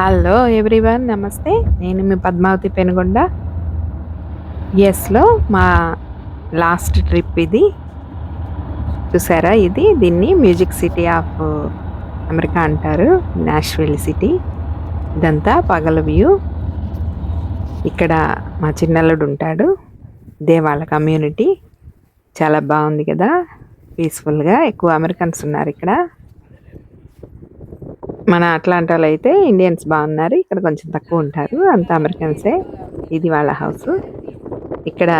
Hello everyone నమస్తే నేను మీ పద్మావతి పెనుగొండ. ఎస్లో మా లాస్ట్ ట్రిప్ ఇది. చూసారా ఇది? దీన్ని మ్యూజిక్ సిటీ ఆఫ్ అమెరికా అంటారు. నాష్విల్ సిటీ ఇదంతా పగల వ్యూ. ఇక్కడ మా చిన్నల్లుడు ఉంటాడు. ఇదే వాళ్ళ కమ్యూనిటీ చాలా బాగుంది కదా. పీస్ఫుల్గా ఎక్కువ అమెరికన్స్ ఉన్నారు ఇక్కడ. మన అట్లాంటాలో అయితే ఇండియన్స్ బాగున్నారు. ఇక్కడ కొంచెం తక్కువ ఉంటారు. అంత అమెరికన్సే. ఇది వాళ్ళ హౌస్. ఇక్కడ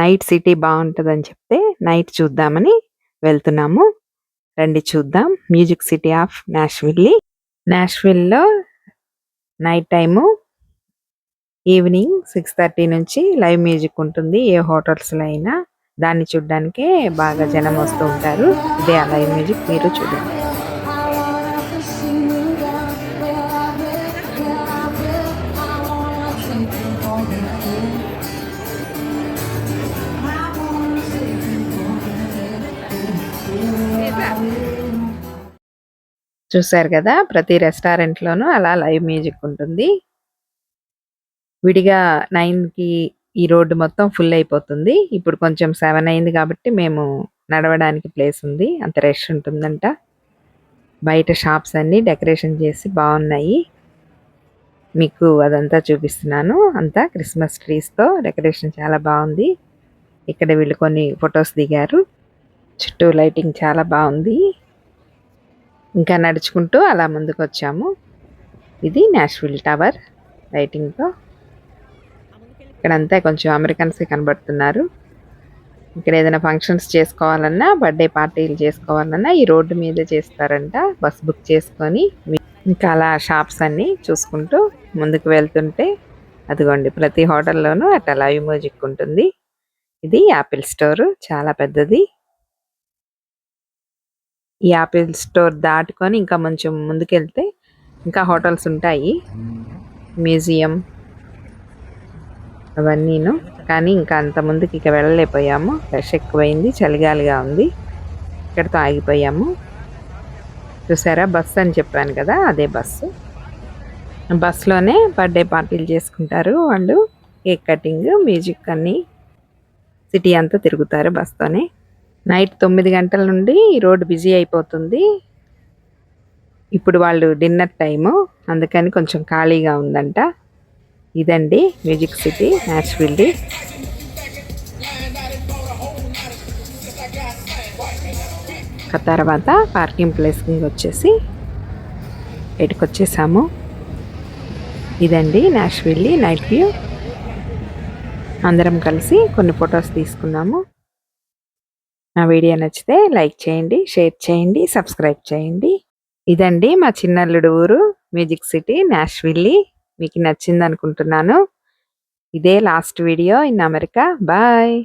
నైట్ సిటీ బాగుంటుందని చెప్తే నైట్ చూద్దామని వెళ్తున్నాము. రండి చూద్దాం. Music city of Nashville. నాష్విల్లో night time. Evening six thirty నుంచి లైవ్ మ్యూజిక్ ఉంటుంది. ఏ హోటల్స్లో అయినా దాన్ని చూడ్డానికే బాగా జనం వస్తూ ఉంటారు. ఇదే ఆ లైవ్ మ్యూజిక్ మీరు చూడండి. చూసారు కదా ప్రతి రెస్టారెంట్లోనూ అలా లైవ్ మ్యూజిక్ ఉంటుంది. విడిగా నైన్కి ఈ రోడ్డు మొత్తం ఫుల్ అయిపోతుంది. ఇప్పుడు కొంచెం సెవెన్ అయింది కాబట్టి మేము నడవడానికి ప్లేస్ ఉంది. అంత రష్ ఉంటుందంట. బయట షాప్స్ అన్నీ డెకరేషన్ చేసి బాగున్నాయి. మీకు అదంతా చూపిస్తున్నాను. అంతా క్రిస్మస్ ట్రీస్తో డెకరేషన్ చాలా బాగుంది. ఇక్కడ వీళ్ళు కొన్ని ఫొటోస్ దిగారు. చుట్టూ లైటింగ్ చాలా బాగుంది. ఇంకా నడుచుకుంటూ అలా ముందుకు వచ్చాము ఇది నాష్విల్ టవర్ లైటింగ్తో. ఇక్కడంతా కొంచెం అమెరికన్సే కనబడుతున్నారు. ఇక్కడ ఏదైనా ఫంక్షన్స్ చేసుకోవాలన్నా బర్త్డే పార్టీలు చేసుకోవాలన్నా ఈ రోడ్డు మీద చేస్తారంట. బస్ బుక్ చేసుకొని ఇంకా అలా షాప్స్ అన్నీ చూసుకుంటూ ముందుకు వెళ్తుంటే అదిగోండి ప్రతి హోటల్లోనూ అట్లా లైవ్ మ్యూజిక్ ఉంటుంది. ఇది యాపిల్ స్టోర్ చాలా పెద్దది. ఈ యాపిల్ స్టోర్ దాటుకొని ఇంకా కొంచెం ముందుకెళ్తే ఇంకా హోటల్స్ ఉంటాయి. మ్యూజియం అవన్నీను. కానీ ఇంకా అంత ముందుకి ఇక వెళ్ళలేకపోయాము. రష్ ఎక్కువైంది చలిగాలిగా ఉంది. ఇక్కడితో ఆగిపోయాము. చూసారా? బస్సు అని చెప్పాను కదా అదే బస్సు. బస్సులోనే బర్త్డే పార్టీలు చేసుకుంటారు. వాళ్ళు కేక్ కటింగ్ మ్యూజిక్ అన్నీ సిటీ అంతా తిరుగుతారు బస్తోనే నైట్ తొమ్మిది గంటల నుండి రోడ్డు బిజీ అయిపోతుంది. ఇప్పుడు వాళ్ళు డిన్నర్ టైము. అందుకని కొంచెం ఖాళీగా ఉందంట. ఇదండి మ్యూజిక్ సిటీ న్యాచురల్లీ తర్వాత పార్కింగ్ ప్లేస్కి వచ్చేసి ఇటుకు వచ్చేసాము. ఇదండి నాష్విల్లీ నైట్ వ్యూ. అందరం కలిసి కొన్ని ఫొటోస్ తీసుకున్నాము నా వీడియో నచ్చితే లైక్ చేయండి షేర్ చేయండి సబ్స్క్రైబ్ చేయండి. ఇదండి మా చిన్నల్లుడు ఊరు మ్యూజిక్ సిటీ నాష్విల్లీ. మీకు నచ్చింది అనుకుంటున్నాను ఇదే last video in America. Bye.